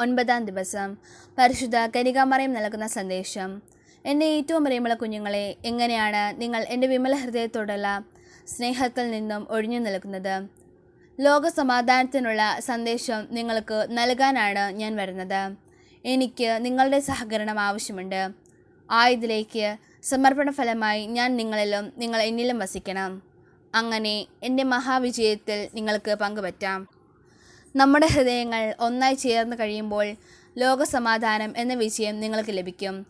ഒൻപതാം ദിവസം. പരിശുദ്ധ കനികാമറയും നൽകുന്ന സന്ദേശം. എന്റെ ഏറ്റവും പ്രിയമുള്ള കുഞ്ഞുങ്ങളെ എങ്ങനെയാണ് നിങ്ങൾ എന്റെ വിമല ഹൃദയത്തോടുള്ള സ്നേഹത്തിൽ നിന്നും ഒഴിഞ്ഞു നിൽക്കുന്നത്? ലോക സമാധാനത്തിനുള്ള സന്ദേശം നിങ്ങൾക്ക് നൽകാനാണ് ഞാൻ വരുന്നത്. എനിക്ക് നിങ്ങളുടെ സഹകരണം ആവശ്യമുണ്ട്. ആയതിലേക്ക് സമർപ്പണ ഫലമായി ഞാൻ നിങ്ങളിലും നിങ്ങൾ എന്നിലും വസിക്കണം. അങ്ങനെ എന്റെ മഹാവിജയത്തിൽ നിങ്ങൾക്ക് പങ്കുപറ്റാം. നമ്മുടെ ഹൃദയങ്ങൾ ഒന്നായി ചേർന്ന് കഴിയുമ്പോൾ ലോകസമാധാനം എന്ന വിജയം നിങ്ങൾക്ക് ലഭിക്കും.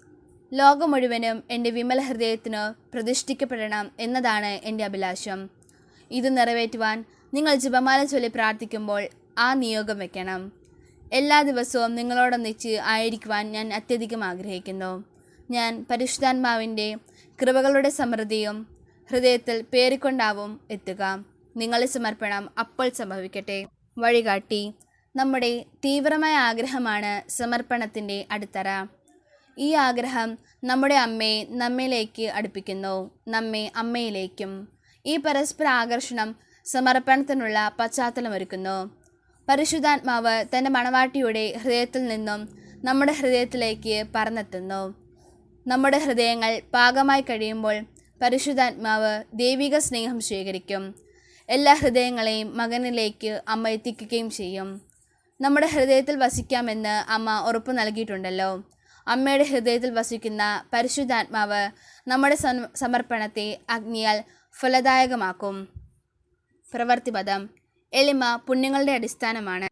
ലോകം മുഴുവനും എന്റെ വിമല ഹൃദയത്തിന് പ്രതിഷ്ഠിക്കപ്പെടണം എന്നതാണ് എന്റെ അഭിലാഷം. ഇത് നിറവേറ്റുവാൻ നിങ്ങൾ ജപമാല ചൊല്ലി പ്രാർത്ഥിക്കുമ്പോൾ ആ നിയോഗം വയ്ക്കണം എല്ലാ ദിവസവും നിങ്ങളോടൊന്നിച്ച് ആയിരിക്കുവാൻ ഞാൻ അത്യധികം ആഗ്രഹിക്കുന്നു. ഞാൻ പരിശുദ്ധാത്മാവിന്റെ കൃപകളുടെ സമൃദ്ധിയും ഹൃദയത്തിൽ പേറിക്കൊണ്ടാവും എത്തുക. നിങ്ങളുടെ സമർപ്പണം അപ്പോൾ സംഭവിക്കട്ടെ. വഴികാട്ടി. നമ്മുടെ തീവ്രമായ ആഗ്രഹമാണ് സമർപ്പണത്തിന്റെ അടിത്തറ. ഈ ആഗ്രഹം നമ്മുടെ അമ്മയെ നമ്മയിലേക്ക് അടുപ്പിക്കുന്നു. നമ്മെ അമ്മയിലേക്കും. ഈ പരസ്പര ആകർഷണം സമർപ്പണത്തിനുള്ള പശ്ചാത്തലമൊരുക്കുന്നു പരിശുദ്ധാത്മാവ് തന്റെ മണവാട്ടിയുടെ ഹൃദയത്തിൽ നിന്നും നമ്മുടെ ഹൃദയത്തിലേക്ക് പറന്നെത്തുന്നു. നമ്മുടെ ഹൃദയങ്ങൾ പാകമായി കഴിയുമ്പോൾ പരിശുദ്ധാത്മാവ് ദൈവിക സ്നേഹം സ്വീകരിക്കും എല്ലാ ഹൃദയങ്ങളെയും മകനിലേക്ക് അമ്മ എത്തിക്കുകയും ചെയ്യും. നമ്മുടെ ഹൃദയത്തിൽ വസിക്കാമെന്ന് അമ്മ ഉറപ്പ് നൽകിയിട്ടുണ്ടല്ലോ. അമ്മയുടെ ഹൃദയത്തിൽ വസിക്കുന്ന പരിശുദ്ധാത്മാവ് നമ്മുടെ സമർപ്പണത്തെ അഗ്നിയാൽ ഫലദായകമാക്കും. പ്രവർത്തി പ്രവർത്തിപദം എളിമ പുണ്യങ്ങളുടെ അടിസ്ഥാനമാണ്.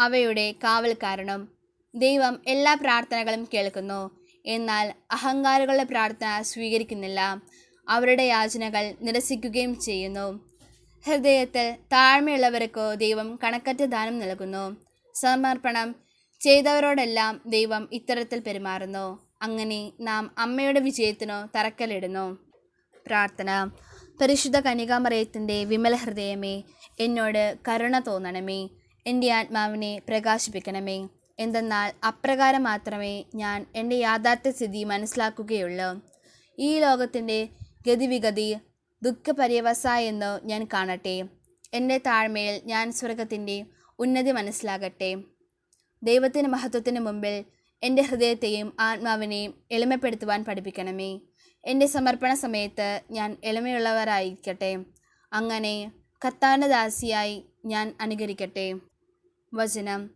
അവയുടെ കാവൽക്കാരണം ദൈവം എല്ലാ പ്രാർത്ഥനകളും കേൾക്കുന്നു. എന്നാൽ അഹങ്കാരികളുടെ പ്രാർത്ഥന സ്വീകരിക്കുന്നില്ല. അവരുടെ യാചനകൾ നിരസിക്കുകയും ചെയ്യുന്നു. ഹൃദയത്തിൽ താഴ്മയുള്ളവർക്കോ ദൈവം കണക്കറ്റ ദാനം നൽകുന്നു. സമർപ്പണം ചെയ്തവരോടെല്ലാം ദൈവം ഇത്തരത്തിൽ പെരുമാറുന്നു. അങ്ങനെ നാം അമ്മയുടെ വിജയത്തിനോ തറക്കല്ലിടുന്നു. പ്രാർത്ഥന. പരിശുദ്ധ കനികാമറയത്തിന്റെ വിമല ഹൃദയമേ എന്നോട് കരുണ തോന്നണമേ. എന്റെ ആത്മാവിനെ പ്രകാശിപ്പിക്കണമേ. എന്തെന്നാൽ അപ്രകാരം മാത്രമേ ഞാൻ എന്റെ യാഥാർത്ഥ്യ സ്ഥിതി മനസ്സിലാക്കുകയുള്ളൂ. ഈ ലോകത്തിന്റെ ഗതിവിഗതി ദുഃഖപര്യവസായെന്ന് ഞാൻ കാണട്ടെ. എന്റെ താഴ്മയിൽ ഞാൻ സ്വർഗത്തിന്റെ ഉന്നതി മനസ്സിലാകട്ടെ. ദൈവത്തിന്റെ മഹത്വത്തിന് മുമ്പിൽ എന്റെ ഹൃദയത്തെയും ആത്മാവിനെയും എളിമപ്പെടുത്തുവാൻ പഠിപ്പിക്കണമേ. എന്റെ സമർപ്പണ സമയത്ത് ഞാൻ എളിമയുള്ളവരായിരിക്കട്ടെ. അങ്ങനെ കർത്താവിന്റെ ദാസിയായി ഞാൻ അനുകരിക്കട്ടെ. വചനം.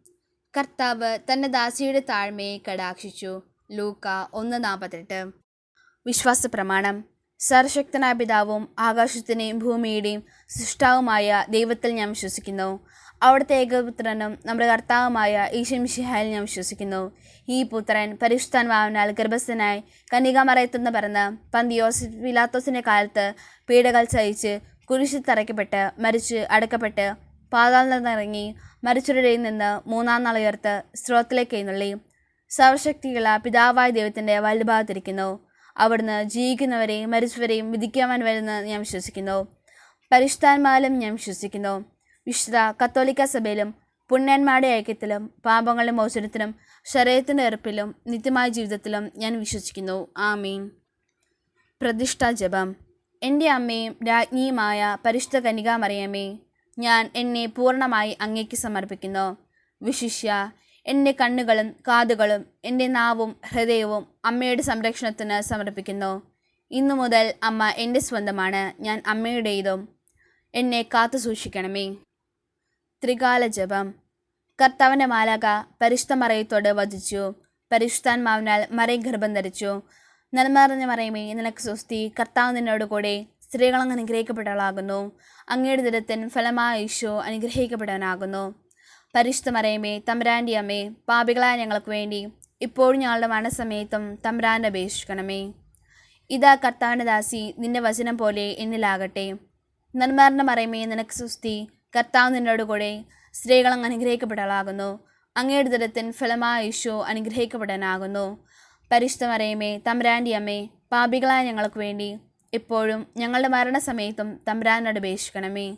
കർത്താവ് തന്റെ ദാസിയുടെ താഴ്മയെ കടാക്ഷിച്ചു. ലൂക്ക ഒന്ന് നാൽപ്പത്തെട്ട്. വിശ്വാസ പ്രമാണം സർവശക്തനായ പിതാവും ആകാശത്തിന്റെയും ഭൂമിയുടെയും സൃഷ്ടാവുമായ ദൈവത്തിൽ ഞാൻ വിശ്വസിക്കുന്നു. അവിടുത്തെ ഏകപുത്രനും നമ്മുടെ കർത്താവുമായ ഈശംഷിഹായിൽ ഞാൻ വിശ്വസിക്കുന്നു. ഈ പുത്രൻ പരിശുദ്ധാൻമാവിനാൽ ഗർഭസ്ഥനായി കന്യകാമറയത്തുനിന്ന് പറഞ്ഞ് പന്തിയോസ് പിലാത്തോസിന്റെ കാലത്ത് പീഡകൾ സഹിച്ച് കുരിശിൽ തറയ്ക്കപ്പെട്ട് മരിച്ച് അടക്കപ്പെട്ട് പാതാളിൽ നിന്നിറങ്ങി മരിച്ചവരുടെയിൽ നിന്ന് മൂന്നാം നാൾ ഉയർത്ത് സ്രോതത്തിലേക്ക് എഴുന്നള്ളി. സർവശക്തിയുള്ള പിതാവായ ദൈവത്തിന്റെ വലുഭാഗത്തിരിക്കുന്നു അവിടുന്ന് ജീവിക്കുന്നവരെയും മരിച്ചവരെയും വിധിക്കുവാൻ വരുന്ന ഞാൻ വിശ്വസിക്കുന്നു. പരിശുദ്ധാത്മാവിലും ഞാൻ വിശ്വസിക്കുന്നു. വിശുദ്ധ കത്തോലിക്ക സഭയിലും പുണ്യന്മാരുടെ ഐക്യത്തിലും പാപങ്ങളുടെ മോചനത്തിലും ശരീരത്തിന്റെ ഉറപ്പിലും നിത്യമായ ജീവിതത്തിലും ഞാൻ വിശ്വസിക്കുന്നു. ആമീൻ. പ്രതിഷ്ഠാ ജപം. എന്റെ അമ്മയും രാജ്ഞിയുമായ പരിശുദ്ധ കനികാമറിയമ്മേ ഞാൻ എന്നെ പൂർണമായി അങ്ങേക്ക് സമർപ്പിക്കുന്നു. വിശിഷ്യ എന്റെ കണ്ണുകളും കാതുകളും എന്റെ നാവും ഹൃദയവും അമ്മയുടെ സംരക്ഷണത്തിന് സമർപ്പിക്കുന്നു. ഇന്നു മുതൽ അമ്മ എന്റെ സ്വന്തമാണ് ഞാൻ അമ്മയുടേതും എന്നെ കാത്തു സൂക്ഷിക്കണമേ. ത്രികാല ജപം. കർത്താവിന്റെ മാലാക പരിശുദ്ധ മറയത്തോട് വധിച്ചു പരിശുദ്ധാത്മാവിനാൽ മറയും ഗർഭം ധരിച്ചു. നന്മറിഞ്ഞ മറയമേ നിനക്ക് സ്വസ്തി. കർത്താവ് നിന്നോട് കൂടെ സ്ത്രീകൾ അനുഗ്രഹിക്കപ്പെട്ടവളാകുന്നു. അങ്ങയുടെ ദിനത്തിൻ ഫലമായ ഈശോ അനുഗ്രഹിക്കപ്പെടാനാകുന്നു. പരിശുദ്ധ മറയമേ തമ്പുരാന്റെ അമ്മേ പാപികളായ ഞങ്ങൾക്ക് വേണ്ടി ഇപ്പോഴും ഞങ്ങളുടെ മരണസമയത്തും തമ്പുരാന്റെ അപേക്ഷിക്കണമേ. ഇതാ കർത്താവിന്റെ ദാസി നിന്റെ വചനം പോലെ എന്നിലാകട്ടെ. നന്മാരന്റെ മറയമേ നിനക്ക് സുസ്തി കർത്താവ് നിന്നോട് കൂടെ അങ്ങ് അനുഗ്രഹിക്കപ്പെടലാകുന്നു. അങ്ങയുടെ ദുരത്തിൻ ഫലമായ ഈശോ അനുഗ്രഹിക്കപ്പെടാനാകുന്നു. പരിശുദ്ധ മറയമേ തമ്പുരാന്റെ അമ്മേ പാപികളായ ഞങ്ങൾക്ക് വേണ്ടി എപ്പോഴും ഞങ്ങളുടെ മരണസമയത്തും തമ്പുരാനോട് അപേക്ഷിക്കണമേ.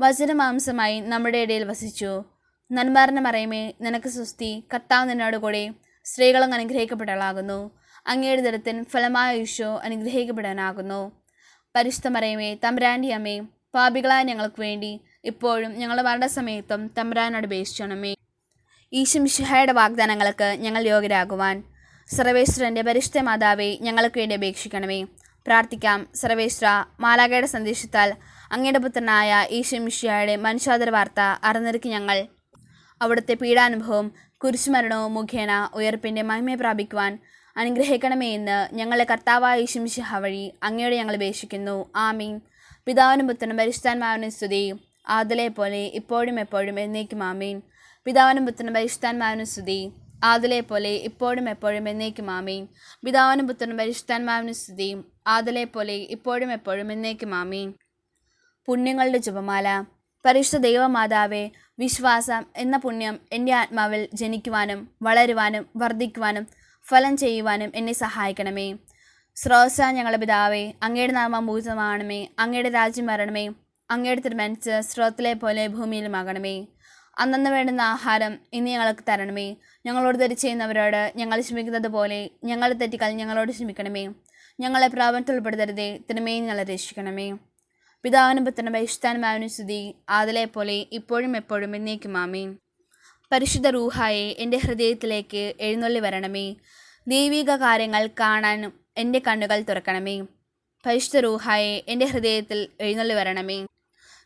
വചനമാംസമായി നമ്മുടെ ഇടയിൽ വസിച്ചു. നന്മാറിന്റെ മറയമേ നിനക്ക് സുസ്തി കർത്താവ് നിന്നോട് കൂടെ സ്ത്രീകളും അനുഗ്രഹിക്കപ്പെട്ടവളാകുന്നു. അങ്ങയുടെ ദരത്തിൻ ഫലമായ ഈശോ അനുഗ്രഹിക്കപ്പെടാനാകുന്നു പരിശുദ്ധ മറയമേ തമ്പ്രാന്റെ അമ്മേ പാപികളായ ഞങ്ങൾക്ക് വേണ്ടി ഇപ്പോഴും ഞങ്ങളുടെ മരണസമയത്തും തമ്പുരാനോട് ഈശം ഈശുമിഷിഹായുടെ വാഗ്ദാനങ്ങൾക്ക് ഞങ്ങൾ യോഗ്യരാകുവാൻ സർവേശ്വരന്റെ പരിശുദ്ധ മാതാവെ ഞങ്ങൾക്ക് വേണ്ടി അപേക്ഷിക്കണമേ. പ്രാർത്ഥിക്കാം സർവേശ്വര മാലാകയുടെ സന്ദേശത്താൽ അങ്ങയുടെ പുത്രനായ ഈശുമിഷിഹായുടെ മനുഷ്യാതര വാർത്ത അറിഞ്ഞിരിക്കും ഞങ്ങൾ. അവിടുത്തെ പീഡാനുഭവം കുരിശുമരണവും മുഖേന ഉയർപ്പിന്റെ മഹിമയെ പ്രാപിക്കുവാൻ അനുഗ്രഹിക്കണമേ എന്ന് ഞങ്ങളെ കർത്താവായ ഈശുമിഷിഹ വഴി അങ്ങയോട് ഞങ്ങൾ അപേക്ഷിക്കുന്നു. ആമീൻ. പിതാവിനും പുത്രനും പരിശുദ്ധാൻമാവിനും സ്തുതി. ആദലെ പോലെ ഇപ്പോഴും എപ്പോഴും എന്നേക്കും ആമീൻ. പിതാവിനും പുത്രനും പരിശുദ്ധാൻമാവിനും സ്തുതി. ആദലെ പോലെ ഇപ്പോഴും എപ്പോഴും എന്നേക്കും ആമീൻ. പിതാവിനും പുത്രനും പരിശുദ്ധാൻമാവിനും സ്തുതി. ആദലെ പോലെ ഇപ്പോഴും എപ്പോഴും എന്നേക്കും ആമീൻ. പുണ്യങ്ങളുടെ ജപമാല. പരിശുദ്ധ ദൈവമാതാവെ വിശ്വാസം എന്ന പുണ്യം എന്റെ ആത്മാവിൽ ജനിക്കുവാനും വളരുവാനും വർദ്ധിക്കുവാനും ഫലം ചെയ്യുവാനും എന്നെ സഹായിക്കണമേ. സ്രോസ ഞങ്ങളുടെ പിതാവേ അങ്ങയുടെ നാമം ഭൂതമാണമേ അങ്ങയുടെ രാജ്യം വരണമേ അങ്ങയുടെ തിരുമനസ് സ്രോത്തിലെ പോലെ ഭൂമിയിലുമാകണമേ അന്നന്ന് വേണ്ടുന്ന ആഹാരം ഇനി ഞങ്ങൾക്ക് തരണമേ. ഞങ്ങളോട് തെറ്റ് ചെയ്യുന്നവരോട് ഞങ്ങൾ ക്ഷമിക്കുന്നത് പോലെ ഞങ്ങളുടെ തെറ്റുകൾ ഞങ്ങളോട് ക്ഷമിക്കണമേ. ഞങ്ങളെ പ്രാപനത്തിൽ ഉൾപ്പെടുത്തരുതേ തിരുമേ ഞങ്ങളെ രക്ഷിക്കണമേ. പിതാവിനും പുത്രനും പരിശുദ്ധാനുമാവിനും സ്തുതി. ആദലെ പോലെ ഇപ്പോഴും എപ്പോഴും എന്നേക്കും ആമീൻ. പരിശുദ്ധ റൂഹായെ എന്റെ ഹൃദയത്തിലേക്ക് എഴുന്നള്ളി വരണമേ. ദൈവിക കാര്യങ്ങൾ കാണാനും എന്റെ കണ്ണുകൾ തുറക്കണമേ. പരിശുദ്ധ റൂഹായെ എന്റെ ഹൃദയത്തിൽ എഴുന്നള്ളി വരണമേ.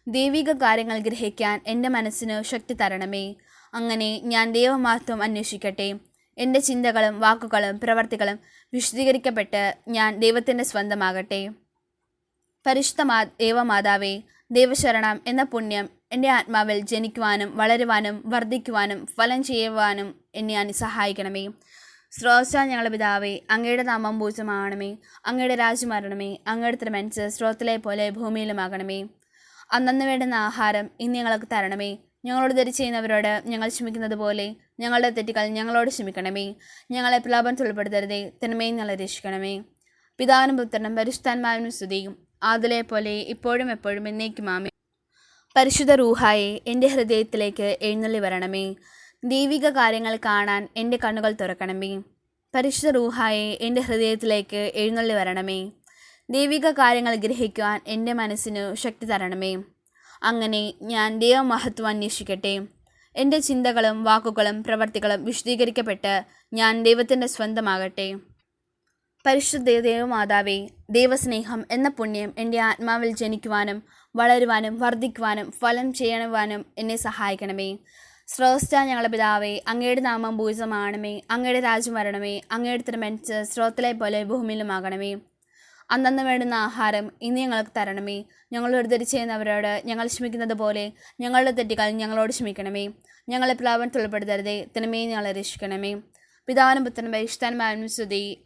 ദൈവിക കാര്യങ്ങൾ ഗ്രഹിക്കാൻ എന്റെ മനസ്സിന് ശക്തി തരണമേ. അങ്ങനെ ഞാൻ ദൈവമാർത്വം അന്വേഷിക്കട്ടെ. എന്റെ ചിന്തകളും വാക്കുകളും പ്രവർത്തികളും വിശദീകരിക്കപ്പെട്ട് ഞാൻ ദൈവത്തിന്റെ സ്വന്തമാകട്ടെ. പരിശുദ്ധ മാ ദേവമാതാവേ ദേവശരണം എന്ന പുണ്യം എന്റെ ആത്മാവിൽ ജനിക്കുവാനും വളരുവാനും വർദ്ധിക്കുവാനും ഫലം ചെയ്യുവാനും എന്നെ അനു സഹായിക്കണമേ. സ്രോത ഞങ്ങളുടെ പിതാവേ അങ്ങയുടെ നാമം പൂജമാകണമേ അങ്ങയുടെ രാജ്യം വരണമേ. അങ്ങയുടെ തിരുമനസ് സ്രോത്തിലെ പോലെ ഭൂമിയിലുമാകണമേ. അന്നു വേണ്ടുന്ന ആഹാരം ഇന്ന് ഞങ്ങൾക്ക് തരണമേ. ഞങ്ങളോട് തെറ്റ് ചെയ്യുന്നവരോട് ഞങ്ങൾ ക്ഷമിക്കുന്നത് പോലെ ഞങ്ങളുടെ തെറ്റുകൾ ഞങ്ങളോട് ക്ഷമിക്കണമേ. ഞങ്ങളെ പ്രലോഭനത്തിൽ ഉൾപ്പെടുത്തരുതേ തിന്മയും ഞങ്ങളെ രക്ഷിക്കണമേ. പിതാവിനും പുത്രനും പരിശുദ്ധാത്മാവിനും സ്തുതിയും. ആദിലെ പോലെ ഇപ്പോഴും എപ്പോഴും എന്നേക്കും ആമേ പരിശുദ്ധ റൂഹായെ എന്റെ ഹൃദയത്തിലേക്ക് എഴുന്നള്ളി വരണമേ. ദൈവിക കാര്യങ്ങൾ കാണാൻ എന്റെ കണ്ണുകൾ തുറക്കണമേ. പരിശുദ്ധ റൂഹായെ എന്റെ ഹൃദയത്തിലേക്ക് എഴുന്നള്ളി വരണമേ. ദൈവിക കാര്യങ്ങൾ ഗ്രഹിക്കുവാൻ എന്റെ മനസ്സിനു ശക്തി തരണമേ. അങ്ങനെ ഞാൻ ദൈവമഹത്വം അന്വേഷിക്കട്ടെ. എന്റെ ചിന്തകളും വാക്കുകളും പ്രവർത്തികളും വിശദീകരിക്കപ്പെട്ട് ഞാൻ ദൈവത്തിന്റെ സ്വന്തമാകട്ടെ. പരിശുദ്ധ ദേവമാതാവേ ദൈവസ്നേഹം എന്ന പുണ്യം എന്റെ ആത്മാവിൽ ജനിക്കുവാനും വളരുവാനും വർദ്ധിക്കുവാനും ഫലം ചെയ്യണവാനും എന്നെ സഹായിക്കണമേ. സ്രോസ്റ്റ ഞങ്ങളുടെ പിതാവേ അങ്ങയുടെ നാമം ഭൂജമാണമേ അങ്ങയുടെ രാജ്യം വരണമേ. അങ്ങയുടെ തിരുമനസ് സ്രോത്തിലെ പോലെ ഭൂമിയിലുമാകണമേ. അന്നന്ന് വേണ്ടുന്ന ആഹാരം ഇന്ന് ഞങ്ങൾക്ക് തരണമേ. ഞങ്ങൾ ഒരുതരി ചെയ്യുന്നവരോട് ഞങ്ങൾ ക്ഷമിക്കുന്നത് പോലെ ഞങ്ങളുടെ തെറ്റുകൾ ഞങ്ങളോട് ക്ഷമിക്കണമേ. ഞങ്ങളെ പ്ലാവൻ ഉൾപ്പെടുത്തരുതേ തിനമേ ഞങ്ങളെ രക്ഷിക്കണമേ. പിതാവിനും പുത്രനും പരിശുദ്ധാത്മാവിനും സ്തുതി.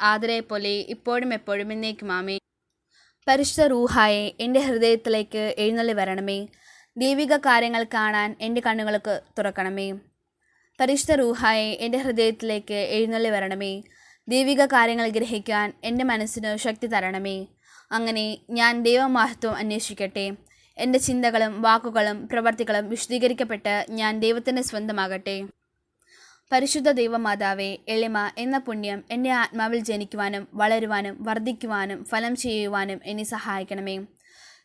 പോലെ ഇപ്പോഴും എപ്പോഴും എന്നേക്കും ആമേ പരിശുദ്ധ റൂഹായെ എന്റെ ഹൃദയത്തിലേക്ക് എഴുന്നള്ളി വരണമേ. ദൈവിക കാര്യങ്ങൾ കാണാൻ എന്റെ കണ്ണുകൾക്ക് തുറക്കണമേ. പരിശുദ്ധ റൂഹായെ എന്റെ ഹൃദയത്തിലേക്ക് എഴുന്നള്ളി വരണമേ. ദൈവിക കാര്യങ്ങൾ ഗ്രഹിക്കാൻ എന്റെ മനസ്സിന് ശക്തി തരണമേ. അങ്ങനെ ഞാൻ ദൈവമഹത്വം അന്വേഷിക്കട്ടെ. എന്റെ ചിന്തകളും വാക്കുകളും പ്രവർത്തികളും വിശദീകരിക്കപ്പെട്ട് ഞാൻ ദൈവത്തിന്റെ സ്വന്തമാകട്ടെ. പരിശുദ്ധ ദൈവമാതാവേ എളിമ എന്ന പുണ്യം എന്നെ ആത്മാവിൽ ജനിക്കുവാനും വളരുവാനും വർദ്ധിക്കുവാനും ഫലം ചെയ്യുവാനും എന്നെ സഹായിക്കണമേ.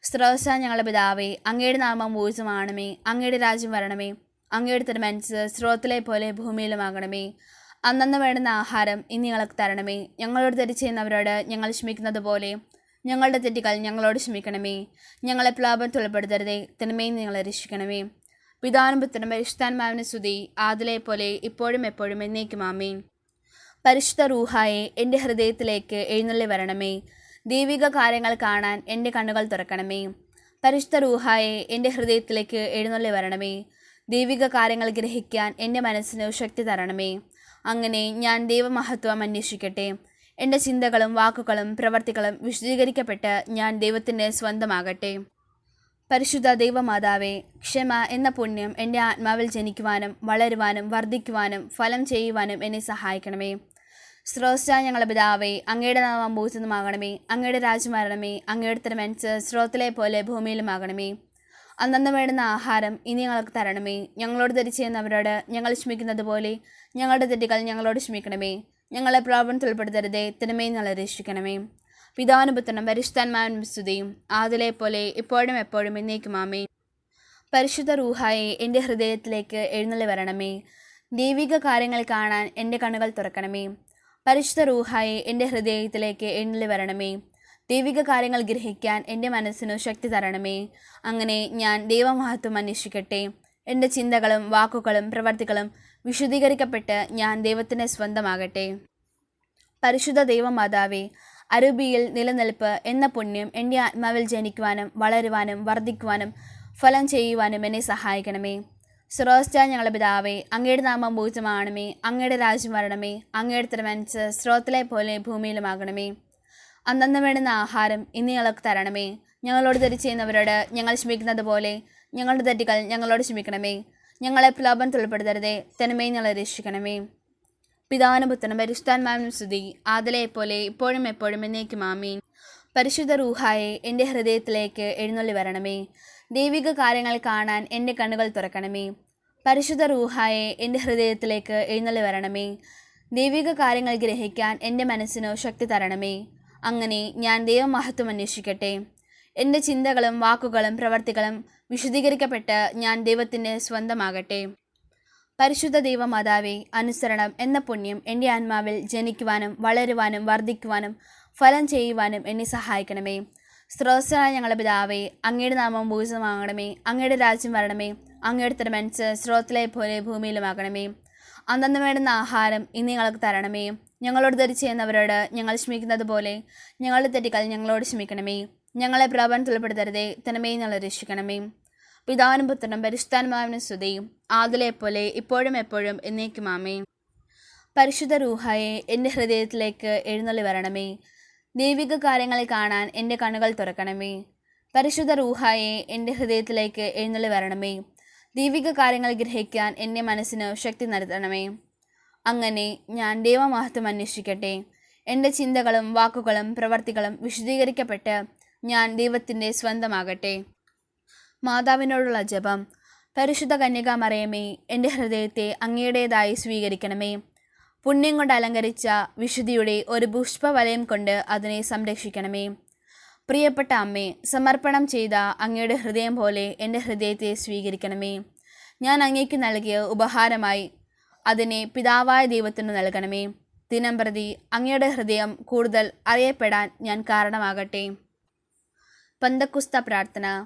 സ്രോസ ഞങ്ങളുടെ പിതാവേ അങ്ങയുടെ നാമം ഊർജമാണമേ അങ്ങയുടെ രാജ്യം വരണമേ അങ്ങയുടെ തിരുമനസ് സ്രോത്തിലെ പോലെ ഭൂമിയിലുമാകണമേ. അന്നന്ന് വേണ്ടുന്ന ആഹാരം ഇനി ഞങ്ങൾക്ക് തരണമേ. ഞങ്ങളോട് തെറ്റ് ചെയ്യുന്നവരോട് ഞങ്ങൾ ക്ഷമിക്കുന്നത് പോലെ ഞങ്ങളുടെ തെറ്റുകൾ ഞങ്ങളോട് ക്ഷമിക്കണമേ. ഞങ്ങളെ പ്ലാപത്തിൽ ഉൾപ്പെടുത്തരുതേ തിന്മയും നിങ്ങളെ രക്ഷിക്കണമേ. പിതാനും പുത്രനും പരിശുദ്ധാത്മാവിന് സ്തുതി ആദിലെ പോലെ ഇപ്പോഴും എപ്പോഴും എന്നേക്കും ആമീൻ. പരിശുദ്ധ റൂഹായെ എന്റെ ഹൃദയത്തിലേക്ക് എഴുന്നള്ളി വരണമേ. ദൈവിക കാര്യങ്ങൾ കാണാൻ എന്റെ കണ്ണുകൾ തുറക്കണമേ. പരിശുദ്ധ റൂഹായെ എന്റെ ഹൃദയത്തിലേക്ക് എഴുന്നള്ളി വരണമേ. ദൈവിക കാര്യങ്ങൾ ഗ്രഹിക്കാൻ എന്റെ മനസ്സിന് ശക്തി തരണമേ. അങ്ങനെ ഞാൻ ദൈവമഹത്വം അന്വേഷിക്കട്ടെ. എന്റെ ചിന്തകളും വാക്കുകളും പ്രവർത്തികളും വിശദീകരിക്കപ്പെട്ട് ഞാൻ ദൈവത്തിന്റെ സ്വന്തമാകട്ടെ. പരിശുദ്ധ ദൈവമാതാവേ ക്ഷമ എന്ന പുണ്യം എന്റെ ആത്മാവിൽ ജനിക്കുവാനും വളരുവാനും വർദ്ധിക്കുവാനും ഫലം ചെയ്യുവാനും എന്നെ സഹായിക്കണമേ. സ്രോസ്റ്റ ഞങ്ങളുടെ പിതാവേ അങ്ങയുടെ നാമം ഭൂഷിതമാകണമേ അങ്ങയുടെ രാജ്യം വരണമേ. അങ്ങയുടെ തിരുമനസ് സ്രോത്തിലെ പോലെ ഭൂമിയിലുമാകണമേ. അന്നന്ന് വേണ്ടുന്ന ആഹാരം ഇനി ഞങ്ങൾക്ക് തരണമേ. ഞങ്ങളോട് തെറ്റ് ചെയ്യുന്നവരോട് ഞങ്ങൾ ക്ഷമിക്കുന്നത് പോലെ ഞങ്ങളുടെ തെറ്റുകൾ ഞങ്ങളോട് ക്ഷമിക്കണമേ. ഞങ്ങളെ പ്രോബ്ലം ഉൾപ്പെടുത്തരുതേ തിരുമേ ഞങ്ങളെ രക്ഷിക്കണമേ. പിതാവിനും പുത്രനും പരിശുദ്ധാത്മാവിനും സ്തുതിയും. ആദിലെ പോലെ ഇപ്പോഴും എപ്പോഴും എന്നേക്കും ആമേ പരിശുദ്ധ റൂഹായെ എന്റെ ഹൃദയത്തിലേക്ക് എഴുന്നള്ളി വരണമേ. ദൈവിക കാര്യങ്ങൾ കാണാൻ എന്റെ കണ്ണുകൾ തുറക്കണമേ. പരിശുദ്ധ റൂഹായെ എന്റെ ഹൃദയത്തിലേക്ക് എഴുന്നള്ളി വരണമേ. ദൈവിക കാര്യങ്ങൾ ഗ്രഹിക്കാൻ എന്റെ മനസ്സിനു ശക്തി തരണമേ. അങ്ങനെ ഞാൻ ദൈവമഹത്വം അന്വേഷിക്കട്ടെ. എന്റെ ചിന്തകളും വാക്കുകളും പ്രവർത്തികളും വിശുദ്ധീകരിക്കപ്പെട്ട് ഞാൻ ദൈവത്തിന്റെ സ്വന്തമാകട്ടെ. പരിശുദ്ധ ദൈവമാതാവേ അരൂപിയിൽ നിലനിൽപ്പ് എന്ന പുണ്യം എന്റെ ആത്മാവിൽ ജനിക്കുവാനും വളരുവാനും വർദ്ധിക്കുവാനും ഫലം ചെയ്യുവാനും എന്നെ സഹായിക്കണമേ. സ്രോസ്റ്റ ഞങ്ങളുടെ പിതാവേ അങ്ങയുടെ നാമം പൂജമാണമേ അങ്ങയുടെ രാജ്യം വരണമേ. അങ്ങയുടെ തിരുമനസ് സ്രോത്തിലെ പോലെ ഭൂമിയിലുമാകണമേ. അന്നന്ന് വേണ്ടുന്ന ആഹാരം ഇന്ന് ഞങ്ങൾക്ക് തരണമേ. ഞങ്ങളോട് തെറ്റ് ചെയ്യുന്നവരോട് ഞങ്ങൾ ക്ഷമിക്കുന്നത് പോലെ ഞങ്ങളുടെ തെറ്റുകൾ ഞങ്ങളോട് ക്ഷമിക്കണമേ. ഞങ്ങളെ പ്രലോഭനത്തിൽ ഉൾപ്പെടുത്തരുതേ തനമേ ഞങ്ങളെ രക്ഷിക്കണമേ. പിതാവിനും പുത്രനും പരിശുദ്ധാത്മാവിനും സ്തുതി. ആദിലെ പോലെ ഇപ്പോഴും എപ്പോഴും എന്നേക്കും ആമീൻ. പരിശുദ്ധ റൂഹായെ എന്റെ ഹൃദയത്തിലേക്ക് എഴുന്നള്ളി വരണമേ. ദൈവിക കാര്യങ്ങൾ കാണാൻ എന്റെ കണ്ണുകൾ തുറക്കണമേ. പരിശുദ്ധ റൂഹായെ എന്റെ ഹൃദയത്തിലേക്ക് എഴുന്നള്ളി വരണമേ. ദൈവിക കാര്യങ്ങൾ ഗ്രഹിക്കാൻ എന്റെ മനസ്സിനു ശക്തി തരണമേ. അങ്ങനെ ഞാൻ ദൈവമഹത്വം അന്വേഷിക്കട്ടെ. എന്റെ ചിന്തകളും വാക്കുകളും പ്രവർത്തികളും വിശദീകരിക്കപ്പെട്ട് ഞാൻ ദൈവത്തിന്റെ സ്വന്തമാകട്ടെ. പരിശുദ്ധ ദൈവമാതാവേ അനുസരണം എന്ന പുണ്യം എന്റെ ആത്മാവിൽ ജനിക്കുവാനും വളരുവാനും വർദ്ധിക്കുവാനും ഫലം ചെയ്യുവാനും എന്നെ സഹായിക്കണമേ. സ്രോതസ്സായ ഞങ്ങളുടെ പിതാവേ അങ്ങയുടെ നാമം ഭൂജിതമാകണമേ അങ്ങയുടെ രാജ്യം വരണമേ അങ്ങയുടെ തിരുമനസ് സ്രോതത്തിലെ പോലെ ഭൂമിയിലുമാകണമേ. അന്നന്ന് വേണ്ടുന്ന ആഹാരം ഇന്ന് ഞങ്ങൾക്ക് തരണമേ. ഞങ്ങളോട് തെറ്റ് ചെയ്യുന്നവരോട് ഞങ്ങൾ ക്ഷമിക്കുന്നത് പോലെ ഞങ്ങളുടെ തെറ്റുകൾ ഞങ്ങളോട് ക്ഷമിക്കണമേ. ഞങ്ങളെ പ്രലോഭനത്തിൽ ഉൾപ്പെടുത്തരുതേ തനമേ ഞങ്ങളെ രക്ഷിക്കണമേ. പിതാവിനും പുത്രനും പരിശുദ്ധാത്മാവിനും സ്തുതിയും. പോലെ ഇപ്പോഴും എപ്പോഴും എന്നേക്കും ആമേ പരിശുദ്ധ റൂഹായെ എന്റെ ഹൃദയത്തിലേക്ക് എഴുന്നള്ളി വരണമേ. ദൈവിക കാര്യങ്ങൾ കാണാൻ എന്റെ കണ്ണുകൾ തുറക്കണമേ. പരിശുദ്ധ റൂഹായെ എന്റെ ഹൃദയത്തിലേക്ക് എഴുന്നള്ളി വരണമേ. ദൈവിക കാര്യങ്ങൾ ഗ്രഹിക്കാൻ എന്റെ മനസ്സിന് ശക്തി നൽകണമേ. അങ്ങനെ ഞാൻ ദൈവമഹത്വം അന്വേഷിക്കട്ടെ. എന്റെ ചിന്തകളും വാക്കുകളും പ്രവർത്തികളും വിശദീകരിക്കപ്പെട്ട് ഞാൻ ദൈവത്തിന്റെ സ്വന്തമാകട്ടെ. മാതാവിനോടുള്ള ജപം. പരിശുദ്ധ കന്യക മറിയമേ എന്റെ ഹൃദയത്തെ അങ്ങയുടേതായി സ്വീകരിക്കണമേ. പുണ്യം കൊണ്ട് അലങ്കരിച്ച വിശുദ്ധിയുടെ ഒരു പുഷ്പവലയം കൊണ്ട് അതിനെ സംരക്ഷിക്കണമേ. പ്രിയപ്പെട്ട അമ്മേ സമർപ്പണം ചെയ്ത അങ്ങയുടെ ഹൃദയം പോലെ എന്റെ ഹൃദയത്തെ സ്വീകരിക്കണമേ. ഞാൻ അങ്ങേക്ക് നൽകിയ ഉപഹാരമായി അതിനെ പിതാവായ ദൈവത്തിന് നൽകണമേ. ദിനം പ്രതി അങ്ങയുടെ ഹൃദയം കൂടുതൽ അറിയപ്പെടാൻ ഞാൻ കാരണമാകട്ടെ. പന്തക്കുസ്ത പ്രാർത്ഥന.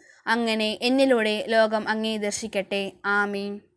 അങ്ങനെ എന്നിലൂടെ ലോകം അങ്ങേ ദർശിക്കട്ടെ. ആമീൻ.